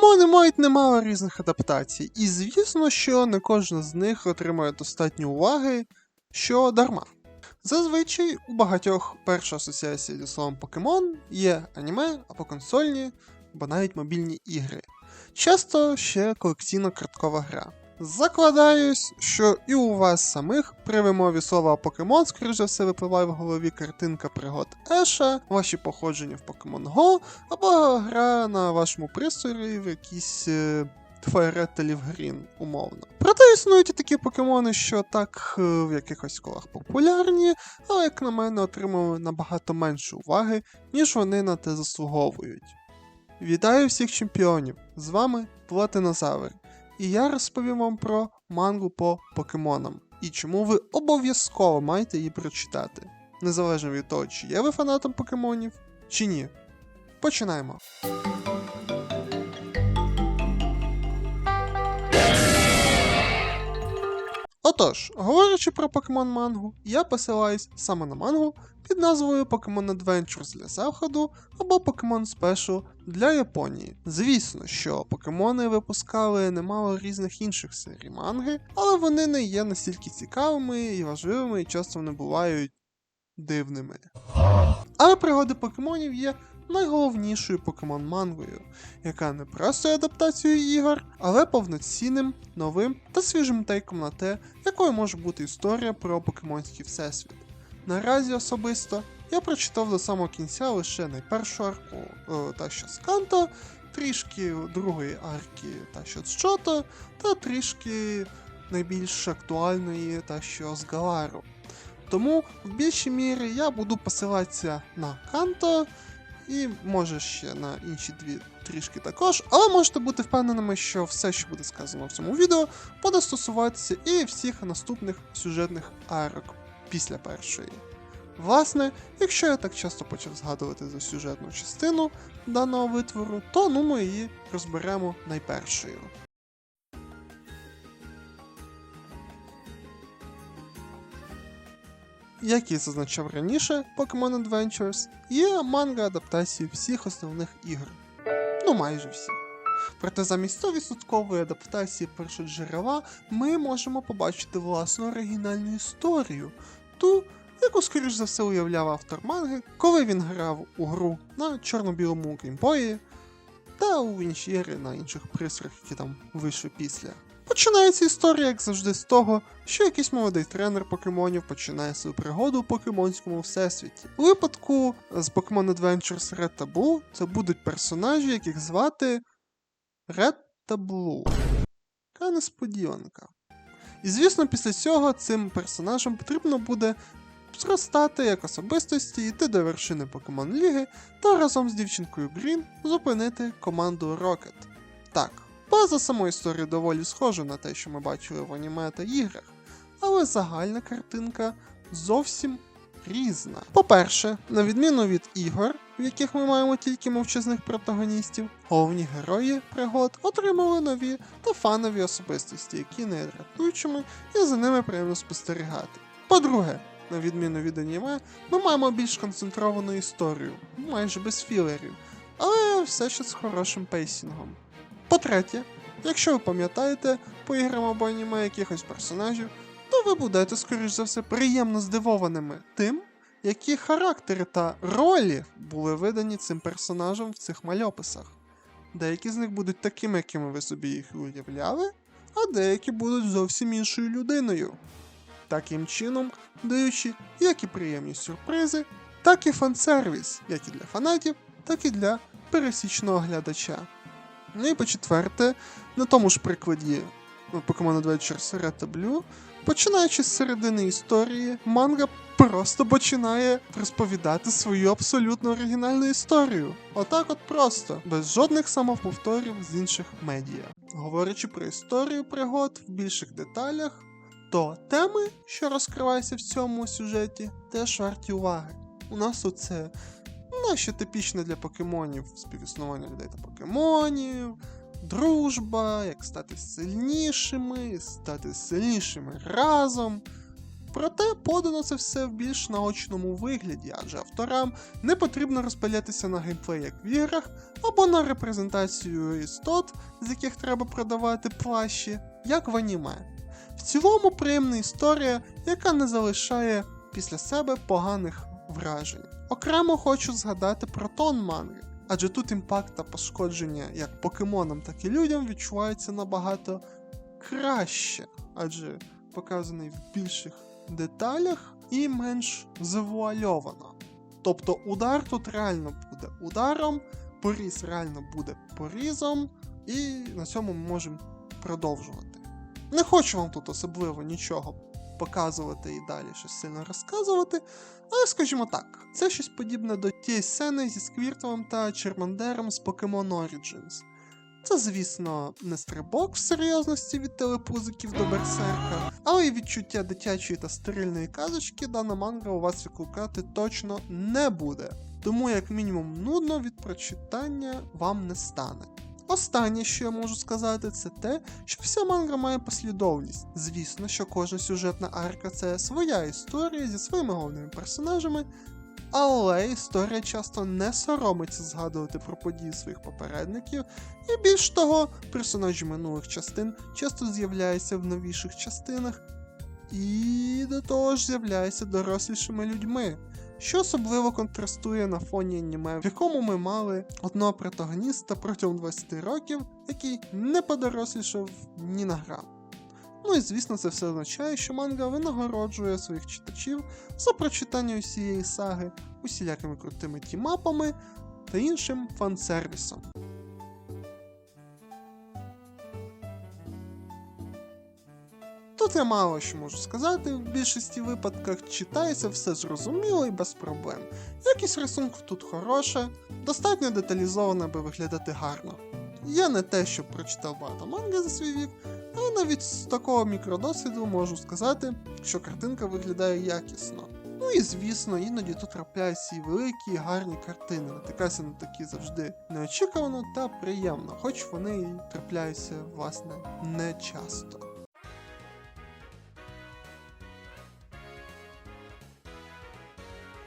Покемони мають немало різних адаптацій, і звісно, що не кожна з них отримує достатньо уваги, що дарма. Зазвичай у багатьох перша асоціація зі словом покемон є аніме або консольні, або навіть мобільні ігри. Часто ще колекційно карткова гра. Закладаюсь, що і у вас самих при вимові слова покемон, скоріш за все, випливає в голові картинка пригод Еша, ваші походження в Pokemon Go, або гра на вашому пристрої в якийсь е, Fire Leaf умовно. Проте існують і такі покемони, що так е, в якихось колах популярні, але, як на мене, отримали набагато менше уваги, ніж вони на те заслуговують. Вітаю всіх чемпіонів! З вами Платинозавр, і я розповім вам про мангу по покемонам і чому ви обов'язково маєте її прочитати, незалежно від того, чи є ви фанатом покемонів, чи ні. Починаємо. Отож, говорячи про Pokemon мангу, я посилаюсь саме на мангу під назвою Pokemon Adventures для заходу або Pokemon Special для Японії. Звісно, що покемони випускали немало різних інших серій манги, але вони не є настільки цікавими і важливими, і часто не бувають дивними. Але пригоди покемонів є найголовнішою покемон мангою, яка не просто адаптацією ігор, але повноцінним, новим та свіжим тейком на те, якою може бути історія про покемонський всесвіт. Наразі особисто я прочитав до самого кінця лише найпершу арку о, та що з Канто, трішки другої арки та що з Чото, та трішки найбільш актуальної та що з Галару. Тому в більшій мірі я буду посилатися на Канто і може ще на інші дві трішки також, але можете бути впевненими, що все, що буде сказано в цьому відео, буде стосуватися і всіх наступних сюжетних арок після першої. Власне, якщо я так часто почав згадувати за сюжетну частину даного витвору, то ну ми її розберемо найпершою. Як зазначав раніше, Pokemon Adventures є манга адаптації всіх основних ігор. Ну майже всі. Проте замість 100% адаптації першоджерела ми можемо побачити власну оригінальну історію, ту, яку, скоріш за все, уявляв автор манги, коли він грав у гру на чорно-білому геймбої та у інші ігри на інших пристроях, які там вийшли після. Починається історія, як завжди, з того, що якийсь молодий тренер покемонів починає свою пригоду у покемонському всесвіті. У випадку з Pokemon Adventures Red та Blue це будуть персонажі, яких звати Red та Blue. Несподіванка. І звісно, після цього цим персонажам потрібно буде зростати як особистості, йти до вершини Покемон Ліги та разом з дівчинкою Грін зупинити команду Rocket. Так, база самої історії доволі схожа на те, що ми бачили в аніме та іграх, але загальна картинка зовсім різна. По-перше, на відміну від ігор, в яких ми маємо тільки мовчазних протагоністів, головні герої пригод отримали нові та фанові особистості, які не дратуючими, і за ними приємно спостерігати. По-друге, на відміну від аніме, ми маємо більш концентровану історію, майже без філерів, але все ще з хорошим пейсінгом. По-третє, якщо ви пам'ятаєте по іграм або аніме якихось персонажів, то ви будете, скоріш за все, приємно здивованими тим, які характери та ролі були видані цим персонажам в цих мальописах. Деякі з них будуть такими, якими ви собі їх уявляли, а деякі будуть зовсім іншою людиною. Таким чином, даючи як і приємні сюрпризи, так і фан-сервіс, як і для фанатів, так і для пересічного глядача. Ну і по-четверте, на тому ж прикладі Pokemon Adventures Red та Blue, починаючи з середини історії, манга просто починає розповідати свою абсолютно оригінальну історію. Отак от просто, без жодних самоповторів з інших медіа. Говорячи про історію пригод в більших деталях, то теми, що розкриваються в цьому сюжеті, теж варті уваги. У нас тут це наші типічне для покемонів співіснування людей та покемонів, дружба, як стати сильнішими, стати сильнішими разом, Проте подано це все в більш наочному вигляді, адже авторам не потрібно розпилятися на геймплей як в іграх, або на репрезентацію істот, з яких треба продавати плащі, як в аніме. В цілому приємна історія, яка не залишає після себе поганих вражень. Окремо хочу згадати про тон манги, адже тут імпакт та пошкодження як покемонам, так і людям відчувається набагато краще, адже показаний в більших деталях і менш завуальовано. Тобто удар тут реально буде ударом, поріз реально буде порізом, і на цьому ми можемо продовжувати. Не хочу вам тут особливо нічого показувати і далі щось сильно розказувати, але скажімо так, це щось подібне до тієї сцени зі Сквіртовим та Чермандером з Pokemon Origins. Це, звісно, не стрибок в серйозності від телепузиків до берсерка, але й відчуття дитячої та стерильної казочки дана манга у вас викликати точно не буде. Тому, як мінімум, нудно від прочитання вам не стане. Останнє, що я можу сказати, це те, що вся манга має послідовність. Звісно, що кожна сюжетна арка це своя історія зі своїми головними персонажами, але історія часто не соромиться згадувати про події своїх попередників, і більш того, персонажі минулих частин часто з'являються в новіших частинах, і до того ж з'являються дорослішими людьми, що особливо контрастує на фоні аніме, в якому ми мали одного протагоніста протягом 20 років, який не подорослішав ні на грам. Ну і звісно, це все означає, що манга винагороджує своїх читачів за прочитання усієї саги, усілякими крутими тімапами та іншим фан-сервісом. Тут я мало що можу сказати, в більшості випадках читається все зрозуміло і без проблем. Якість рисунків тут хороша, достатньо деталізована, аби виглядати гарно. Я не те, що прочитав багато манги за свій вік, але навіть з такого мікродосвіду можу сказати, що картинка виглядає якісно. Ну і звісно, іноді тут трапляються і великі, і гарні картини. Натикаюся на такі завжди неочікувано та приємно, хоч вони і трапляються, власне, не часто.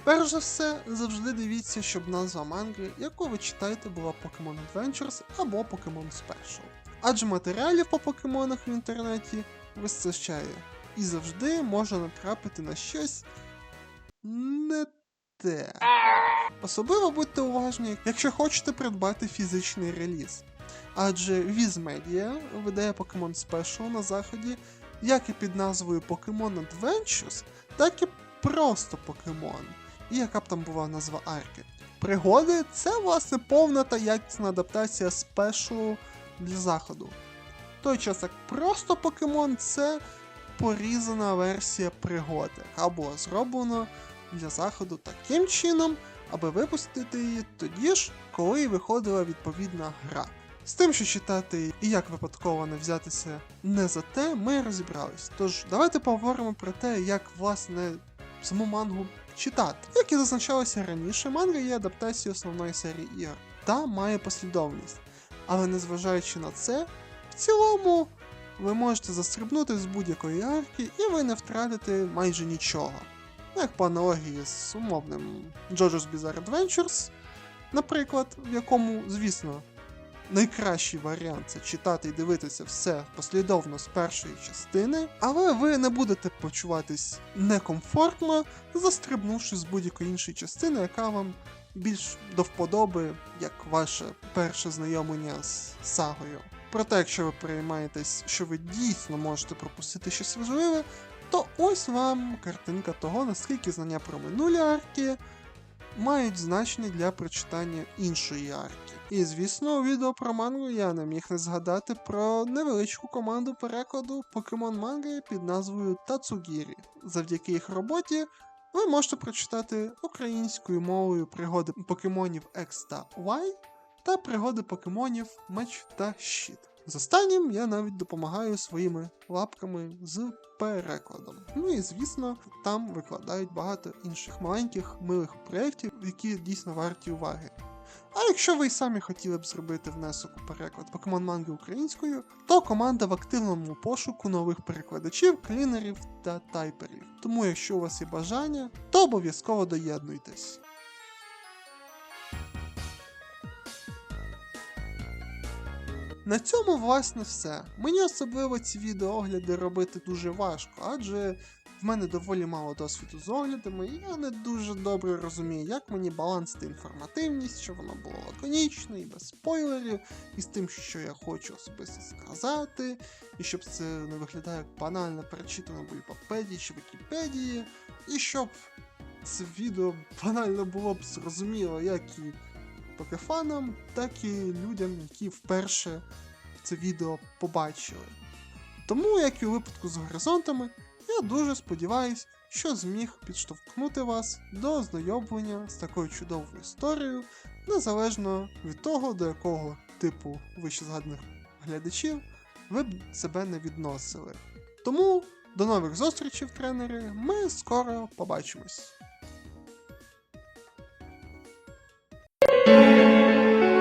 Перш за все, завжди дивіться, щоб назва манги, яку ви читаєте, була Pokemon Adventures або Pokemon Special. Адже матеріалів по покемонах в інтернеті вистачає. І завжди можна натрапити на щось не те. Особливо будьте уважні, якщо хочете придбати фізичний реліз. Адже Media видає Pokemon Special на заході як і під назвою Pokemon Adventures, так і просто Pokemon. І яка б там була назва арки. Пригоди це власне повна та якісна адаптація спешу для заходу. В той час як просто покемон це порізана версія пригоди, яка була зроблена для заходу таким чином, аби випустити її тоді ж, коли виходила відповідна гра. З тим, що читати і як випадково не взятися не за те, ми розібрались. Тож давайте поговоримо про те, як власне саму мангу читати. Як і зазначалося раніше, манга є адаптацією основної серії ігор та має послідовність. Але незважаючи на це, в цілому ви можете застрибнути з будь-якої арки і ви не втратите майже нічого. Як по аналогії з умовним JoJo's Bizarre Adventures, наприклад, в якому, звісно, найкращий варіант це читати і дивитися все послідовно з першої частини, але ви не будете почуватись некомфортно, застрибнувши з будь-якої іншої частини, яка вам більш до вподоби, як ваше перше знайомлення з сагою. Проте, якщо ви переймаєтесь, що ви дійсно можете пропустити щось важливе, то ось вам картинка того, наскільки знання про минулі арки мають значення для прочитання іншої арки. І звісно, у відео про мангу я не міг не згадати про невеличку команду перекладу покемон манги під назвою Тацугірі. Завдяки їх роботі ви можете прочитати українською мовою пригоди покемонів X та Y та пригоди покемонів Меч та Щит. З останнім я навіть допомагаю своїми лапками з перекладом. Ну і звісно, там викладають багато інших маленьких милих проєктів, які дійсно варті уваги. А якщо ви й самі хотіли б зробити внесок у переклад покемон манги українською, то команда в активному пошуку нових перекладачів, клінерів та тайперів. Тому, якщо у вас є бажання, то обов'язково доєднуйтесь. На цьому, власне, все. Мені особливо ці відеоогляди робити дуже важко, адже в мене доволі мало досвіду з оглядами, і я не дуже добре розумію, як мені балансити інформативність, щоб воно було лаконічно і без спойлерів, і з тим, що я хочу особисто сказати, і щоб це не виглядає як банально перечитано Вікіпедії чи Вікіпедії, і щоб це відео банально було б зрозуміло, як і покефанам, так і людям, які вперше це відео побачили. Тому, як і у випадку з горизонтами, я дуже сподіваюсь, що зміг підштовхнути вас до ознайомлення з такою чудовою історією, незалежно від того, до якого типу вищезгаданих глядачів ви б себе не відносили. Тому до нових зустрічей, тренери, ми скоро побачимось.